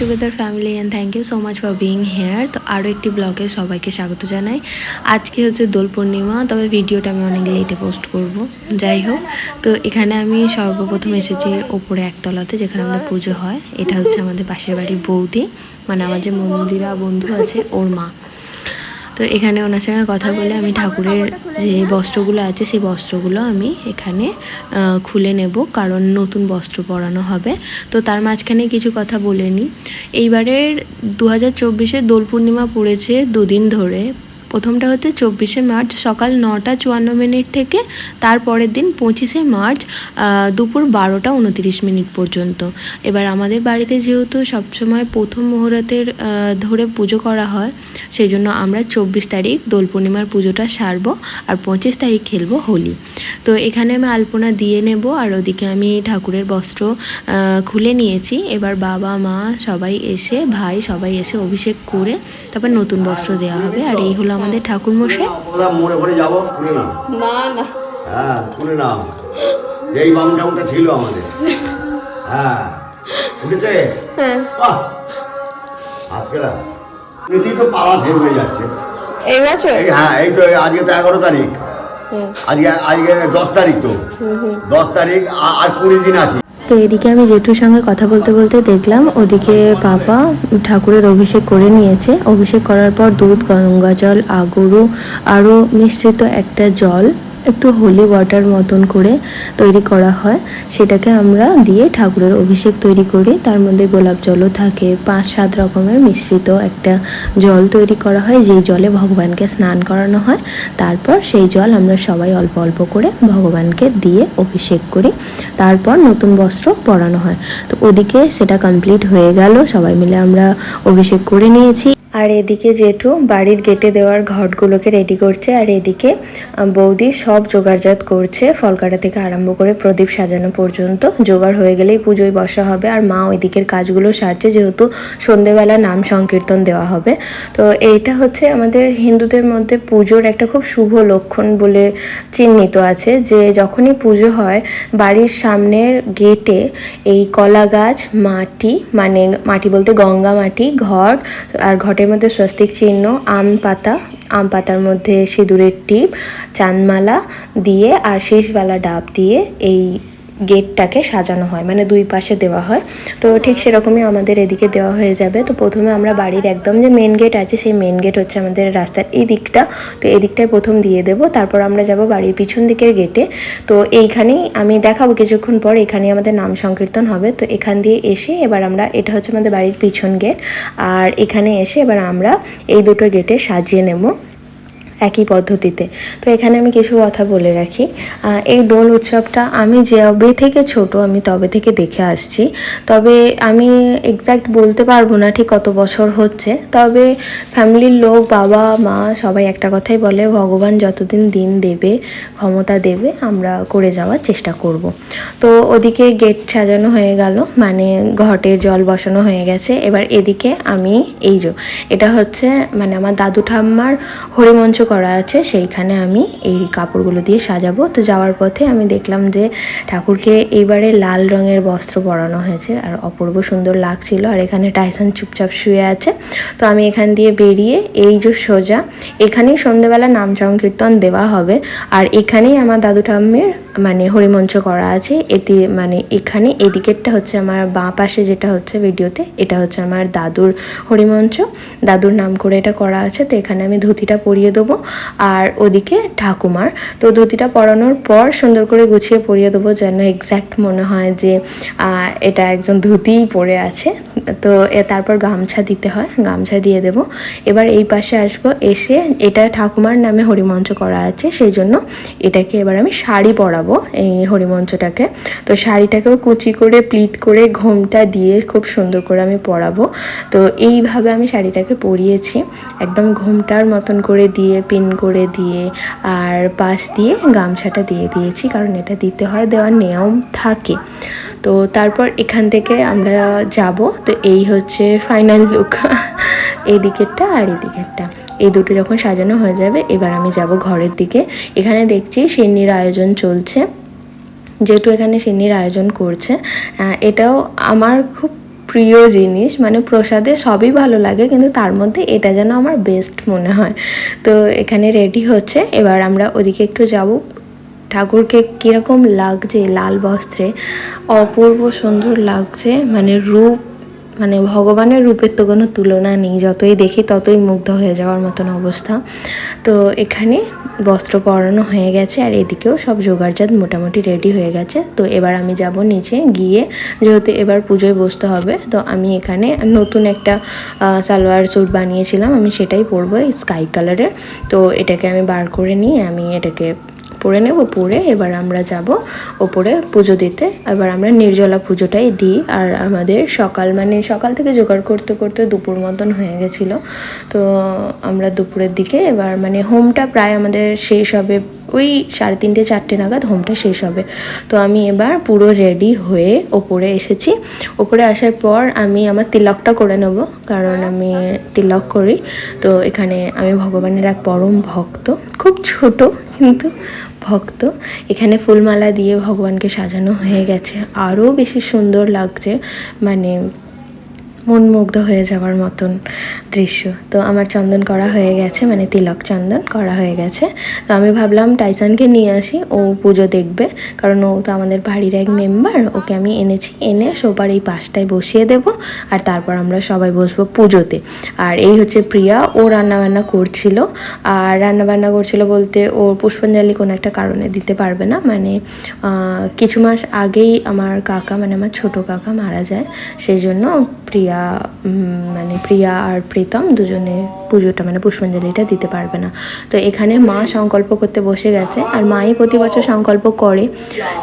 Together family and thank you so much for being here তো আরও একটি ব্লগে সবাইকে স্বাগত জানাই। আজকে হচ্ছে দোল পূর্ণিমা, তবে ভিডিওটা আমি অনেক লেটে পোস্ট করব। যাই হোক, তো এখানে আমি সর্বপ্রথম এসেছি ওপরে একতলাতে, যেখানে আমাদের পুজো হয়। এটা হচ্ছে আমাদের পাশের বাড়ির বৌদি। মানে আমার যে মন্দিরা বন্ধু আছে, ওর মা। তো এখানে ওনার সঙ্গে কথা বলে আমি ঠাকুরের যে বস্ত্রগুলো আছে সেই বস্ত্রগুলো আমি এখানে খুলে নেব কারণ নতুন বস্ত্র পরানো হবে। তো তার মাঝখানে কিছু কথা বলে নিই। এইবারের দু হাজার চব্বিশে দোল পূর্ণিমা পড়েছে দুদিন ধরে। প্রথমটা হচ্ছে চব্বিশে মার্চ সকাল নটা চুয়ান্ন মিনিট থেকে, তারপরের দিন পঁচিশে মার্চ দুপুর বারোটা উনতিরিশ মিনিট পর্যন্ত। এবার আমাদের বাড়িতে যেহেতু সবসময় প্রথম মুহূর্তের ধরে পুজো করা হয় সেই জন্য আমরা চব্বিশ তারিখ দোল পূর্ণিমার পুজোটা সারবো আর পঁচিশ তারিখ খেলব হোলি। তো এখানে আমি আলপনা দিয়ে নেব আর ওদিকে আমি ঠাকুরের বস্ত্র খুলে নিয়েছি। এবার বাবা, মা সবাই এসে, ভাই সবাই এসে অভিষেক করে তারপর নতুন বস্ত্র দেওয়া হবে। আর এই হলো আমাদের ঠাকুর মশাই পড়ে যাব তুলে নাও। না না। হ্যাঁ তুলে নাও। এই ছিল আমাদের। হ্যাঁ। উঠেছে? বাহ! আজকে না এমনিতেই তো পালা শেষ হয়ে যাচ্ছে। এই বছর? হ্যাঁ এই তো আজকে তো এগারো তারিখ। আজকে আজকে দশ তারিখ তো। দশ তারিখ আর কুড়ি দিন আছে। তো এদিকে আমি জেঠুর সঙ্গে কথা বলতে বলতে দেখলাম, ওদিকে পাপা ঠাকুরের অভিষেক করে নিয়েছে। অভিষেক করার পর দুধ গঙ্গা জল আগরু, আরও মিশ্রিত একটা জল একটু হোলি ওয়াটার মতন করে তৈরি করা হয়। সেটাকে আমরা দিয়ে ঠাকুরের অভিষেক তৈরি করি। তার মধ্যে গোলাপ জলও থাকে। পাঁচ সাত রকমের মিশ্রিত একটা জল তৈরি করা হয়। যেই জলে ভগবানকে স্নান করানো হয়, তারপর সেই জল আমরা সবাই অল্প অল্প করে ভগবানকে দিয়ে অভিষেক করি। তারপর নতুন বস্ত্র পরানো হয়। তো ওদিকে সেটা কমপ্লিট হয়ে গেল। সবাই মিলে আমরা অভিষেক করে নিয়েছি। আর এদিকে জেঠু বাড়ির গেটে দেওয়ার ঘটগুলোকে রেডি করছে, আর এদিকে বৌদি সব জোগাড়জাত করছে। ফলকাটা থেকে আরম্ভ করে প্রদীপ সাজানো পর্যন্ত জোগাড় হয়ে গেলেই পুজোয় বসা হবে। আর মা ওই দিকের কাজগুলো সারছে, যেহেতু সন্ধেবেলা নাম সংকীর্তন দেওয়া হবে। তো এইটা হচ্ছে আমাদের হিন্দুদের মধ্যে পুজোর একটা খুব শুভ লক্ষণ বলে চিহ্নিত আছে, যে যখনই পুজো হয়, বাড়ির সামনের গেটে এই কলা গাছ মাটি মানে মাটি বলতে গঙ্গা মাটি, ঘর, আর ঘটের মধ্যে স্বস্তিক চিহ্ন, আম পাতা। আম পাতার মধ্যে সিঁদুরের টিপ, চাঁদমালা দিয়ে আর শেষবেলা ডাব দিয়ে এই গেটটাকে সাজানো হয় মানে দুই পাশে দেওয়া হয়। তো ঠিক সেরকমই আমাদের এদিকে দেওয়া হয়ে যাবে। তো প্রথমে আমরা বাড়ির একদম যে মেন গেট আছে, সেই মেন গেট হচ্ছে আমাদের রাস্তার এই দিকটা। তো এই দিকটায় প্রথম দিয়ে দেবো। তারপর আমরা যাব বাড়ির পিছন দিকের গেটে তো এইখানেই আমি দেখাবো কিছুক্ষণ পর, এখানেই আমাদের নাম সংকীর্তন হবে। তো এখান দিয়ে এসে এবার আমরা, এটা হচ্ছে আমাদের বাড়ির পিছন গেট আর এখানে এসে এবার আমরা এই দুটো গেটে সাজিয়ে নেব। একই পদ্ধতিতে। তো এখানে আমি কিছু কথা বলে রাখি। এই দোল উৎসবটা আমি যবে থেকে ছোট আমি তবে থেকে দেখে আসছি। তবে আমি এক্স্যাক্ট বলতে পারব না ঠিক কত বছর হচ্ছে। তবে ফ্যামিলির লোক, বাবা, মা সবাই একটা কথাই বলে, ভগবান যতদিন দিন দেবে, ক্ষমতা দেবে, আমরা করে যাওয়ার চেষ্টা করব। তো ওদিকে গেট সাজানো হয়ে গেল মানে ঘটে জল বসানো হয়ে গেছে। এবার এদিকে আমি এই যে, এটা হচ্ছে মানে আমার দাদু ঠাম্মার হরিমঞ্চ করা আছে, সেইখানে আমি এই কাপড়গুলো দিয়ে সাজাবো। তো যাওয়ার পথে আমি দেখলাম যে ঠাকুরকে এইবারে লাল রঙের বস্ত্র পরানো হয়েছে আর অপূর্ব সুন্দর লাগছিল আর এখানে টাইসান চুপচাপ শুয়ে আছে। তো আমি এখান দিয়ে বেরিয়ে এই যে সোজা, এখানেই সন্ধ্যেবেলা নাম সংকীর্তন দেওয়া হবে। আর এখানেই আমার দাদু ঠাম্মের মানে হরিমঞ্চ করা আছে। এটি মানে এখানে এদিকেরটা হচ্ছে আমার বাঁ পাশে যেটা হচ্ছে ভিডিওতে, এটা হচ্ছে আমার দাদুর হরিমঞ্চ দাদুর নাম করে এটা করা আছে, তো এখানে আমি ধুতিটা পরিয়ে দেবো। আর ওদিকে ঠাকুমার। তো ধুতিটা পরানোর পর সুন্দর করে গুছিয়ে পরিয়ে দেবো যেন এক্স্যাক্ট মনে হয় যে এটা একজন ধুতিই পরে আছে। তো তারপর গামছা দিতে হয়, গামছা দিয়ে দেব। এবার এই পাশে আসব, এসে এটা ঠাকুমার নামে হরিমঞ্চ করা আছে, সেই জন্য এটাকে এবার আমি শাড়ি পরাবো। এই হরিমঞ্চটাকে তো শাড়িটাকেও কুচি করে, প্লিট করে, ঘোমটা দিয়ে খুব সুন্দর করে আমি পরাবো। তো এইভাবে আমি শাড়িটাকে পরিয়েছি। একদম ঘোমটার মতন করে দিয়ে, পিন করে দিয়ে, আর পাশ দিয়ে গামছাটা দিয়ে দিয়েছি, কারণ এটা দিতে হয়, দেওয়ার নিয়ম থাকে। তো তারপর এখান থেকে আমরা যাব। তো এই হচ্ছে ফাইনাল লুক এই দিকেরটা আর এই দিকেরটা এই দুটো যখন সাজানো হয়ে যাবে, এবার আমি যাব ঘরের দিকে। এখানে দেখছি সিন্নির আয়োজন চলছে। যেহেতু এখানে সিন্নির আয়োজন করছে এটাও আমার খুব প্রিয় জিনিস। মানে প্রসাদে সবই ভালো লাগে, কিন্তু তার মধ্যে এটা যেন আমার বেস্ট মনে হয়। তো এখানে রেডি হচ্ছে। এবার আমরা ওদিকে একটু যাব। ঠাকুরকে কীরকম লাগছে, লাল বস্ত্রে? অপূর্ব সুন্দর লাগছে। মানে রূপ মানে ভগবানের রূপের তো কোনো তুলনা নেই, যতই দেখি ততই মুগ্ধ হয়ে যাওয়ার মতন অবস্থা। তো এখানে বস্ত্র পরানো হয়ে গেছে আর এদিকেও সব জোগাড়জাত মোটামুটি রেডি হয়ে গেছে। তো এবার আমি যাব নিচে গিয়ে, যেহেতু এবার পুজোয় বসতে হবে, তো আমি এখানে নতুন একটা সালোয়ার স্যুট বানিয়েছিলাম, আমি সেটাই পরবো স্কাই কালারের তো এটাকে আমি বার করে নিয়ে আমি এটাকে পরে নেব পরে এবার আমরা যাব ওপরে পুজো দিতে। এবার আমরা নির্জলা পুজোটাই দিই, আর আমাদের সকাল মানে সকাল থেকে জোগাড় করতে করতে দুপুর মতন হয়ে গেছিল। তো আমরা দুপুরের দিকে এবার মানে হোমটা প্রায় আমাদের শেষ হবে ওই সাড়ে তিনটে, চারটে নাগাদ হোমটা শেষ হবে। তো আমি এবার পুরো রেডি হয়ে ওপরে এসেছি। ওপরে আসার পর আমি আমার তিলকটা করে নেব, কারণ আমি তিলক করি। তো এখানে আমি ভগবানের এক পরম ভক্ত। খুব ছোট, কিন্তু ভক্ত। এখানে ফুলমালা দিয়ে ভগবানকে সাজানো হয়ে গেছে। আরও বেশি সুন্দর লাগছে। মানে মনমুগ্ধ হয়ে যাওয়ার মতন দৃশ্য। তো আমার চন্দন করা হয়ে গেছে মানে তিলক চন্দন করা হয়ে গেছে। তো আমি ভাবলাম টাইসানকে নিয়ে আসি, ও পুজো দেখবে। কারণ ও তো আমাদের বাড়ির এক মেম্বার, ওকে আমি এনেছি, এনে সবার এই পাশটায় বসিয়ে দেব আর তারপর আমরা সবাই বসবো পুজোতে। আর এই হচ্ছে প্রিয়া, ও রান্নাবান্না করছিল। আর রান্নাবান্না করছিল বলতে ও পুষ্পাঞ্জলি কোনো একটা কারণে দিতে পারবে না। মানে কিছু মাস আগেই আমার কাকা মানে আমার ছোট কাকা মারা যায়। সেই জন্য প্রিয়া উম, মানে প্রিয়া আর প্রীতম দুজনে পুজোটা মানে পুষ্পাঞ্জলিটা দিতে পারবে না। তো এখানে মা সংকল্প করতে বসে গেছে আর মাই প্রতি বছর সংকল্প করে।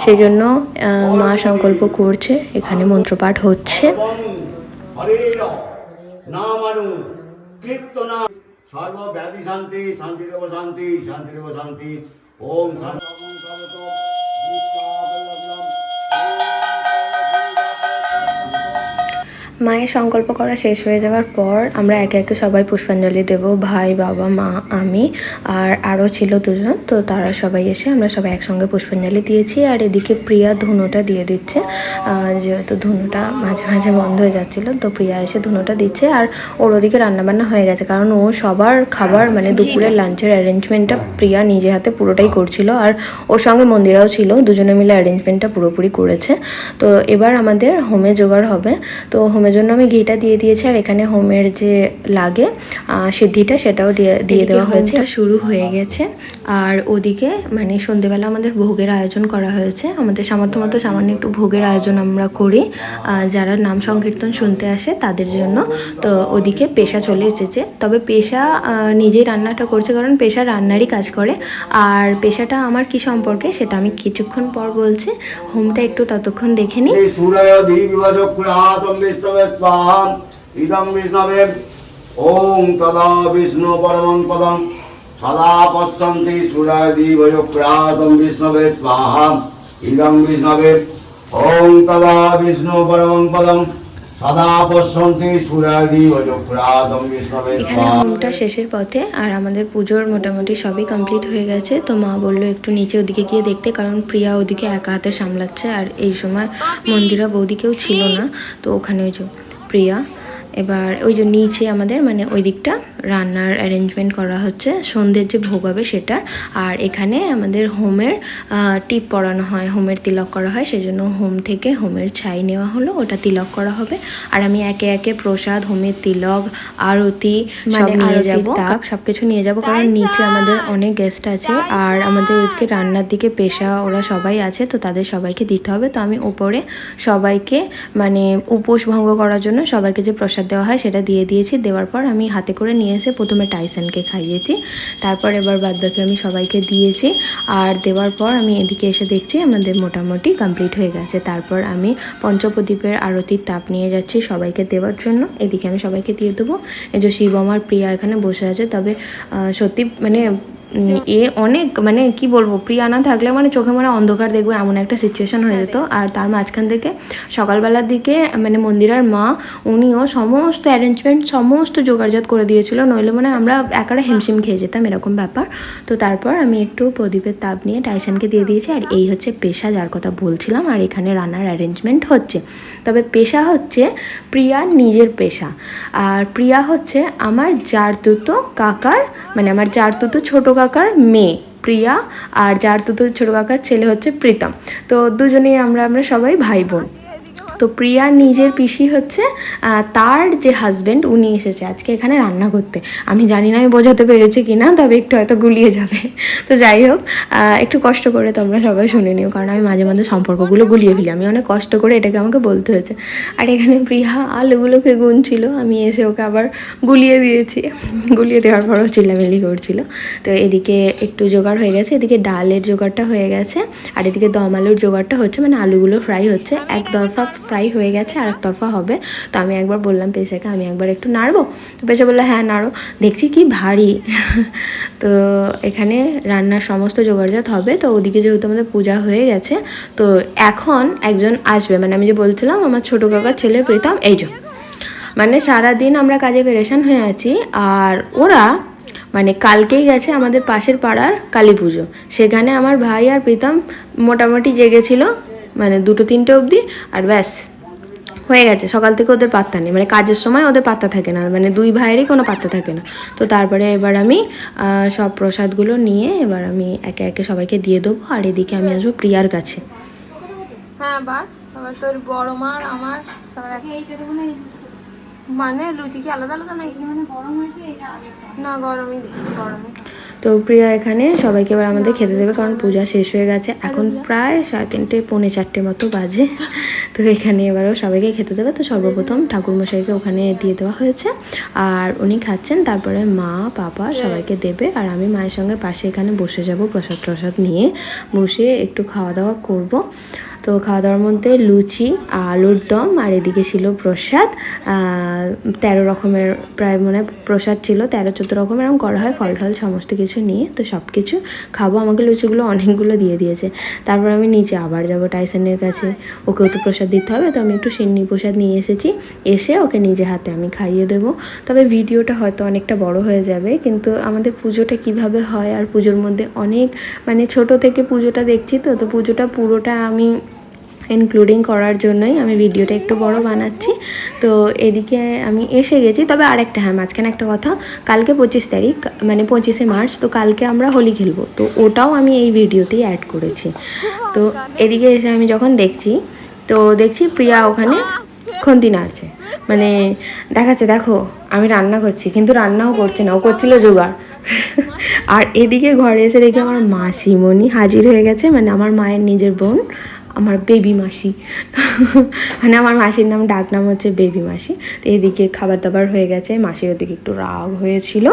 সেই জন্য মা সংকল্প করছে এখানে মন্ত্রপাঠ হচ্ছে। শান্তি শান্তি দেব শান্তি শান্তি। দেব শান্তি ওম শান্তি। মায়ের সংকল্প করা শেষ হয়ে যাওয়ার পর আমরা একে একে সবাই পুষ্পাঞ্জলি দেব ভাই বাবা মা আমি আর আরও ছিল দুজন। তো তারা সবাই এসে আমরা সবাই একসঙ্গে পুষ্পাঞ্জলি দিয়েছি আর এদিকে প্রিয়া ধুনোটা দিয়ে দিচ্ছে। যেহেতু ধুনোটা মাঝে মাঝে বন্ধ হয়ে যাচ্ছিল তো প্রিয়া এসে ধুনোটা দিচ্ছে আর ওর ওদিকে রান্নাবান্না হয়ে গেছে। কারণ ও সবার খাবার মানে দুপুরের লাঞ্চের অ্যারেঞ্জমেন্টটা প্রিয়া নিজে হাতে পুরোটাই করছিল আর ওর সঙ্গে মন্দিরাও ছিল দুজনে মিলে অ্যারেঞ্জমেন্টটা পুরোপুরি করেছে। তো এবার আমাদের হোমে জোগাড় হবে। তো হোমের জন্য আমি ঘিটা দিয়ে দিয়েছি আর এখানে হোমের যে লাগে সিদ্ধিটা সেটাও দিয়ে দিয়ে দেওয়া হয়েছে। শুরু হয়ে গেছে। আর ওদিকে মানে সন্ধেবেলা আমাদের ভোগের আয়োজন করা হয়েছে। আমাদের সামর্থ্য মতো সামান্য একটু ভোগের আয়োজন আমরা করি। যারা নাম সংকীর্তন শুনতে আসে তাদের জন্য। তো ওদিকে পেশা চলে এসেছে। তবে পেশা নিজেই রান্নাটা করছে কারণ পেশা রান্নারই কাজ করে। আর পেশাটা আমার কি সম্পর্কে সেটা আমি কিছুক্ষণ পর বলছি। হোমটা একটু ততক্ষণ দেখে নিই। বিষ্ণবে ইদম বিষ্ণবে ওম তদা বিষ্ণু পরমং পদম। সদা পশ্যন্তি সূরয় দীর্ঘচক্রাতম বিষ্ণবে স্বাহা ইদম বিষ্ণবে ওম তদা বিষ্ণু পরমং পদম। স্বাহা শেষের পথে আর আমাদের পুজোর মোটামুটি সবই কমপ্লিট হয়ে গেছে। তো মা বলল একটু নিচে ওদিকে গিয়ে দেখতে কারণ প্রিয়া ওদিকে একা হাতে সামলাচ্ছে আর এই সময় মন্দিরা বৌদিকেও ছিল না। তো ওখানে প্রিয়া এবার ওই যে নিচে আমাদের মানে ওই দিকটা রান্নার অ্যারেঞ্জমেন্ট করা হচ্ছে। সন্ধ্যের যে ভোগ হবে সেটা আর এখানে আমাদের হোমের টিপ পরানো হয় হোমের তিলক করা হয়। সেই জন্য হোম থেকে হোমের ছাই নেওয়া হলো ওটা তিলক করা হবে। আর আমি একে একে প্রসাদ হোমের তিলক আরতি সব নিয়ে যাব। তাপ সব কিছু নিয়ে যাব কারণ নিচে আমাদের অনেক গেস্ট আছে। আর আমাদের ওইদিকে রান্নার দিকে পেশা ওরা সবাই আছে তো তাদের সবাইকে দিতে হবে। তো আমি ওপরে সবাইকে মানে উপোস ভঙ্গ করার জন্য সবাইকে যে প্রসাদ দেওয়া হয় সেটা দিয়ে দিয়েছি। দেওয়ার পর আমি হাতে করে নিয়ে এসে প্রথমে টাইসনকে খাইয়েছি। তারপর এবার বাদ বাকি আমি সবাইকে দিয়েছি। আর দেওয়ার পর আমি এদিকে এসে দেখছি আমাদের মোটামুটি কমপ্লিট হয়ে গেছে। তারপর আমি পঞ্চপ্রদীপের আরতির তাপ নিয়ে যাচ্ছি সবাইকে দেওয়ার জন্য। এদিকে আমি সবাইকে দিয়ে দেবো। এই যে শিব আমার প্রিয়া এখানে বসে আছে। তবে সত্যি মানে এ অনেক মানে কি বলব প্রিয়া না থাকলে মানে চোখে মানে অন্ধকার দেখব এমন একটা সিচুয়েশন হয়ে যেত। আর তার মাঝখান থেকে সকালবেলার দিকে মানে মন্দিরার মা উনিও সমস্ত অ্যারেঞ্জমেন্ট সমস্ত জোগাড়জাত করে দিয়েছিল। নইলে মানে আমরা একারা হিমশিম খেয়ে যেতাম এরকম ব্যাপার। তো তারপর আমি একটু প্রদীপের তাপ নিয়ে টাইসানকে দিয়ে দিয়েছি। আর এই হচ্ছে পেশা যার কথা বলছিলাম। আর এখানে রান্নার অ্যারেঞ্জমেন্ট হচ্ছে। তবে পেশা হচ্ছে প্রিয়ার নিজের পেশা। আর প্রিয়া হচ্ছে আমার জারতুতো কাকার মানে আমার জারতুতো ছোট কাকার মেয়ে প্রিয়া আর যার দুটো ছোটো কাকার ছেলে হচ্ছে প্রীতম। তো দুজনেই আমরা আমরা সবাই ভাই বোন। তো প্রিয়ার নিজের পিসি হচ্ছে তার যে হাজব্যান্ড উনি এসেছে আজকে এখানে রান্না করতে। আমি জানি না আমি বোঝাতে পেরেছি কি না তবে একটু হয়তো গুলিয়ে যাবে। তো যাই হোক একটু কষ্ট করে তোমরা সবাই শুনে নিও, কারণ আমি মাঝে মাঝে সম্পর্কগুলো গুলিয়ে ফেলি। আমি অনেক কষ্ট করে এটাকে আমাকে বলতে হয়েছে। আর এখানে প্রিয়া আলুগুলোকে গুনছিল, আমি এসে ওকে আবার গুলিয়ে দিয়েছি। গুলিয়ে দেওয়ার পরও চিল্লামিল্লি করছিল। তো এদিকে একটু জোগাড় হয়ে গেছে, এদিকে ডালের জোগাড়টা হয়ে গেছে, আর এদিকে দম আলুর জোগাড়টা হচ্ছে মানে আলুগুলো ফ্রাই হচ্ছে এক তরফা ফ্রাই হয়ে গেছে আর এক তরফা হবে। তো আমি একবার বললাম পেশাকে, আমি একবার একটু নাড়বো। তো পেশা বলল হ্যাঁ নাড়ো। দেখছি কি ভারী। তো এখানে রান্নার সমস্ত জোগাড়জাত হবে। তো ওদিকে যেহেতু আমাদের পূজা হয়ে গেছে, তো এখন একজন আসবে। মানে আমি যে বলছিলাম, আমার ছোটো কাকার ছেলে প্রীতম, এই যে। মানে সারাদিন আমরা কাজে পেরেশান হয়ে আছি। আর ওরা মানে কালকেই গেছে আমাদের পাশের পাড়ার কালী পুজো। সেখানে আমার ভাই আর প্রীতম মোটামুটি জেগেছিল। মানে দুটো তিনটে অবধি আর ব্যাস। হয়ে গেছে। সকাল থেকে ওদের পাত্তা নেই। মানে কাজের সময় ওদের পাত্তা থাকে না। মানে দুই ভাইয়েরই কোনো পাত্তা থাকে না। তো তারপরে এবার আমি সব প্রসাদগুলো নিয়ে এবার আমি একে একে সবাইকে দিয়ে দেবো। আর এদিকে আমি আসব প্রিয়ার কাছে। হ্যাঁ তোর বড় মার আমার মানে লুচি কি আলাদা আলাদা নাকি? মানে গরম হয়েছে না গরমই দিই, গরমই। তো প্রিয়া এখানে সবাইকে এবার আমাদের খেতে দেবে কারণ পূজা শেষ হয়ে গেছে। এখন প্রায় সাড়ে তিনটে পৌনে চারটে মতো বাজে। তো এখানে এবারও সবাইকে খেতে দেবে। তো সর্বপ্রথম ঠাকুরমশাইকে ওখানে দিয়ে দেওয়া হয়েছে। আর উনি খাচ্ছেন তারপরে মা পাপা সবাইকে দেবে। আর আমি মায়ের সঙ্গে পাশে এখানে বসে যাব প্রসাদ প্রসাদ নিয়ে। বসে একটু খাওয়া দাওয়া করব। তো খাওয়া দাওয়ার মধ্যে লুচি, আলুর দম আর এদিকে ছিল প্রসাদ। তেরো রকমের প্রায় মনে প্রসাদ ছিল, তেরো চোদ্দ রকমের এরকম করা হয়, ফল টল সমস্ত কিছু নিয়ে। তো সব কিছু খাব, আমাকে লুচিগুলো অনেকগুলো দিয়ে দিয়েছে। তারপর আমি নিচে আবার যাব টাইসনের কাছে। ওকেও তো প্রসাদ দিতে হবে, তো আমি একটু সিন্নি প্রসাদ নিয়ে এসেছি। এসে ওকে নিজে হাতে আমি খাইয়ে দেবো। তবে ভিডিওটা হয়তো অনেকটা বড় হয়ে যাবে, কিন্তু আমাদের পুজোটা কীভাবে হয় আর পুজোর মধ্যে অনেক মানে ছোট থেকে পুজোটা দেখছি তো তো পুজোটা পুরোটা আমি ইনক্লুডিং করার জন্যই আমি ভিডিওটা একটু বড় বানাচ্ছি। তো এদিকে আমি এসে গেছি। তবে আরেকটা হ্যাঁ মাঝখানে একটা কথা। কালকে পঁচিশ তারিখ মানে পঁচিশে মার্চ, তো কালকে আমরা হোলি খেলব। তো ওটাও আমি এই ভিডিওতেই অ্যাড করেছি। তো এদিকে এসে আমি যখন দেখছি, তো দেখছি প্রিয়া ওখানে খন্তি নাড়ছে। মানে দেখাচ্ছে, দেখো, আমি রান্না করছি, কিন্তু রান্নাও করছে না, ও করছিল জোগাড়। আর এদিকে ঘরে এসে দেখি আমার মাসিমণি হাজির হয়ে গেছে মানে আমার মায়ের নিজের বোন। আমার বেবি মাসি। মানে আমার মাসির নাম ডাক নাম হচ্ছে বেবি মাসি। তো এদিকে খাবার দাবার হয়ে গেছে, মাসির ওদিকে একটু রাগ হয়েছিল।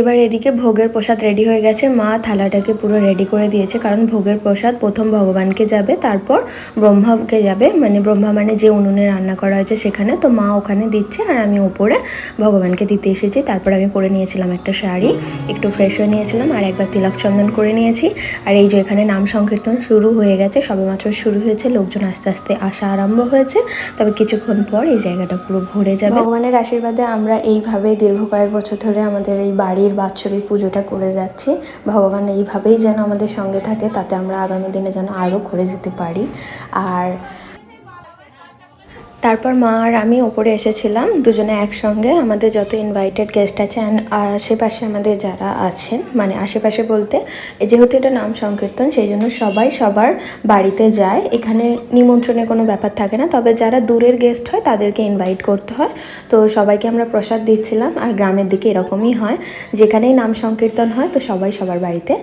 এবার এদিকে ভোগের প্রসাদ রেডি হয়ে গেছে। মা থালাটাকে পুরো রেডি করে দিয়েছে, কারণ ভোগের প্রসাদ প্রথম ভগবানকে যাবে, তারপর ব্রহ্মাকে যাবে। মানে ব্রহ্মা মানে যে উনুনে রান্না করা হয়েছে সেখানে। তো মা ওখানে দিচ্ছে আর আমি ওপরে ভগবানকে দিতে এসেছি। তারপর আমি পরে নিয়েছিলাম একটা শাড়ি, একটু ফ্রেশ হয়ে নিয়েছিলাম আর একবার তিলক চন্দন করে নিয়েছি। আর এই যে এখানে নাম সংকীর্তন শুরু হয়ে গেছে সবেমাত্র শুরু হয়েছে, লোকজন আস্তে আস্তে আসা আরম্ভ হয়েছে। তবে কিছুক্ষণ পর এই জায়গাটা পুরো ভরে যাবে। ভগবানের আশীর্বাদে আমরা এইভাবে দীর্ঘ কয়েক বছর ধরে আমাদের এই বাড়ির বাৎসরিক পুজোটা করে যাচ্ছি। ভগবান এইভাবেই যেন আমাদের সঙ্গে থাকে, তাতে আমরা আগামী দিনে যেন আরও করে যেতে পারি। আর তারপর মা আর আমি ওপরে এসেছিলাম, দুজনে একসঙ্গে। আমাদের যত ইনভাইটেড গেস্ট আছে অ্যান্ড আশেপাশে আমাদের যারা আছেন মানে আশেপাশে বলতে যেহেতু এটা নাম সংকীর্তন, সেই জন্য সবাই সবার বাড়িতে যায়। এখানে নিমন্ত্রণের কোনো ব্যাপার থাকে না, তবে যারা দূরের গেস্ট হয়, তাদেরকে ইনভাইট করতে হয়। তো সবাইকে আমরা প্রসাদ দিচ্ছিলাম আর গ্রামের দিকে এরকমই হয়। যেখানেই নাম সংকীর্তন হয়, তো সবাই সবার বাড়িতে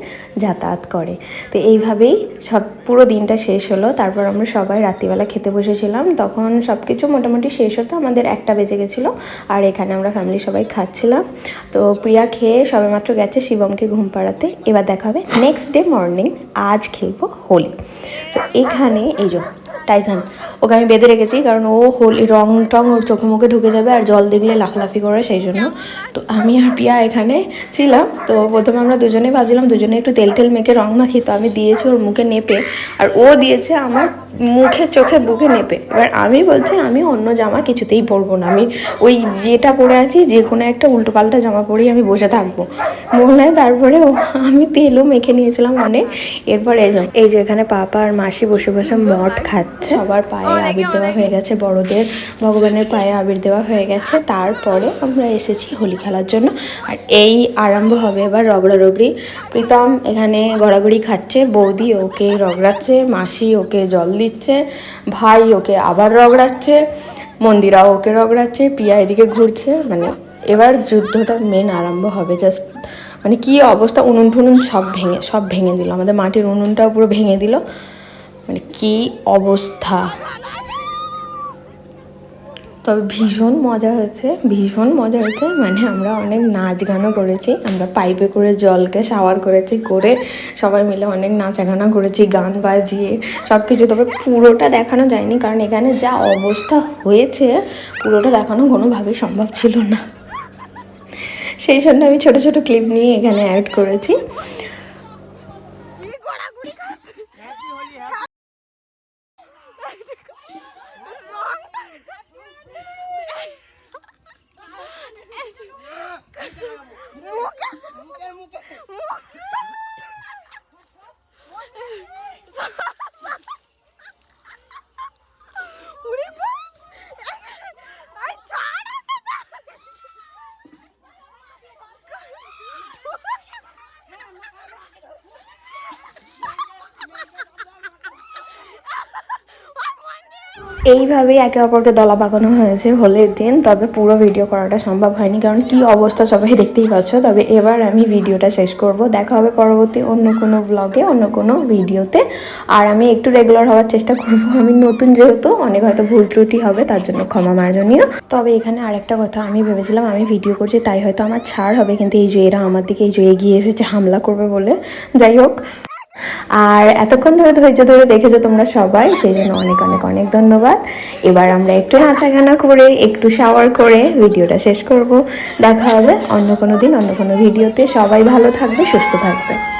যাতায়াত করে। তো এইভাবেই সব, পুরো দিনটা শেষ হলো। তারপর আমরা সবাই রাত্রিবেলা খেতে বসেছিলাম। তখন সব কিছু মোটামুটি শেষ হতো, আমাদের একটা বেজে গেছিল আর এখানে আমরা ফ্যামিলি সবাই খাচ্ছিলাম। তো প্রিয়া খেয়ে সবেমাত্র গেছে শিবমকে ঘুম পাড়াতে। এবার দেখা হবে নেক্সট ডে মর্নিং আজ খেলব হোলি। তো এখানে এই যে টাইসান ওকে আমি বেঁধে রেখেছি, কারণ ও হোলি, রং, টং ওর চোখে মুখে ঢুকে যাবে আর জল দেখলে লাফালাফি করে সেই জন্য। তো আমি আর পিয়া এখানে ছিলাম, তো প্রথমে আমরা দুজনেই ভাবছিলাম দুজনে একটু তেল টেল মেখে রং মাখি, তো আমি দিয়েছি ওর মুখে নেপে আর ও দিয়েছে আমার মুখে চোখে বুকে নেপে। এবার আমি বলছি, আমি অন্য জামা কিছুতেই পরবো না, আমি ওই যেটা পরে আছি, যে কোনো একটা উল্টো পাল্টা জামা পরেই আমি বসে থাকব। বলে তারপরে আমি তেলও মেখে নিয়েছিলাম অনেক। এরপরে এই যে এখানে পাপা আর মাসি বসে বসে মদ খাচ্ছে। আবার পায়ে আবির দেওয়া হয়ে গেছে বড়দের। ভগবানের পায়ে আবির দেওয়া হয়ে গেছে। তারপরে আমরা এসেছি হোলি খেলার জন্য। আর এই আরম্ভ হবে এবার রগড়া রগড়ি। প্রীতম এখানে গড়াগড়ি খাচ্ছে। বৌদি ওকে রগড়াচ্ছে। মাসি ওকে জল দিচ্ছে। ভাই ওকে আবার রগড়াচ্ছে। মন্দিরাও ওকে রগড়াচ্ছে। পিয়া এদিকে ঘুরছে। মানে এবার যুদ্ধটা মেন আরম্ভ হবে। জাস্ট মানে কি অবস্থা? উনুন টুনুন সব ভেঙে সব ভেঙে দিল। আমাদের মাটির উনুনটাও পুরো ভেঙে দিল। মানে কি অবস্থা? তবে ভীষণ মজা হয়েছে, ভীষণ মজা হয়েছে। মানে আমরা অনেক নাচ গানও করেছি, আমরা পাইপে করে জলকে শাওয়ার করেছি, করে সবাই মিলে অনেক নাচাগানা করেছি, গান বাজিয়ে সব কিছু তবে পুরোটা দেখানো যায়নি, কারণ এখানে যা অবস্থা হয়েছে, পুরোটা দেখানো কোনোভাবেই সম্ভব ছিল না। সেই জন্য আমি ছোট ছোট ক্লিপ নিয়ে এখানে অ্যাড করেছি। এইভাবেই একে অপরকে দলা পাকানো হয়েছে হোলির দিন, তবে পুরো ভিডিও করাটা সম্ভব হয়নি, কারণ কি অবস্থা সবাই দেখতেই পাচ্ছ। তবে এবার আমি ভিডিওটা শেষ করব। দেখা হবে পরবর্তী অন্য কোনো ব্লগে অন্য কোনো ভিডিওতে আর আমি একটু রেগুলার হওয়ার চেষ্টা করব। আমি নতুন যেহেতু, অনেক হয়তো ভুল ত্রুটি হবে, তার জন্য ক্ষমা মার্জনীয়। তবে এখানে আরেকটা কথা, আমি ভেবেছিলাম আমি ভিডিও করছি, তাই হয়তো আমার ছাড় হবে, কিন্তু এই যে এরা আমার দিকে এই যে এগিয়ে এসেছে, হামলা করবে বলে। যাই হোক। আর এতক্ষণ ধরে ধৈর্য ধরে দেখেছ তোমরা সবাই, সেই জন্য অনেক অনেক অনেক ধন্যবাদ। এবার আমরা একটু নাচাগানা করে, একটু শাওয়ার করে ভিডিওটা শেষ করব। দেখা হবে অন্য কোনো দিন, অন্য কোনো ভিডিওতে। সবাই ভালো থাকবে, সুস্থ থাকবে।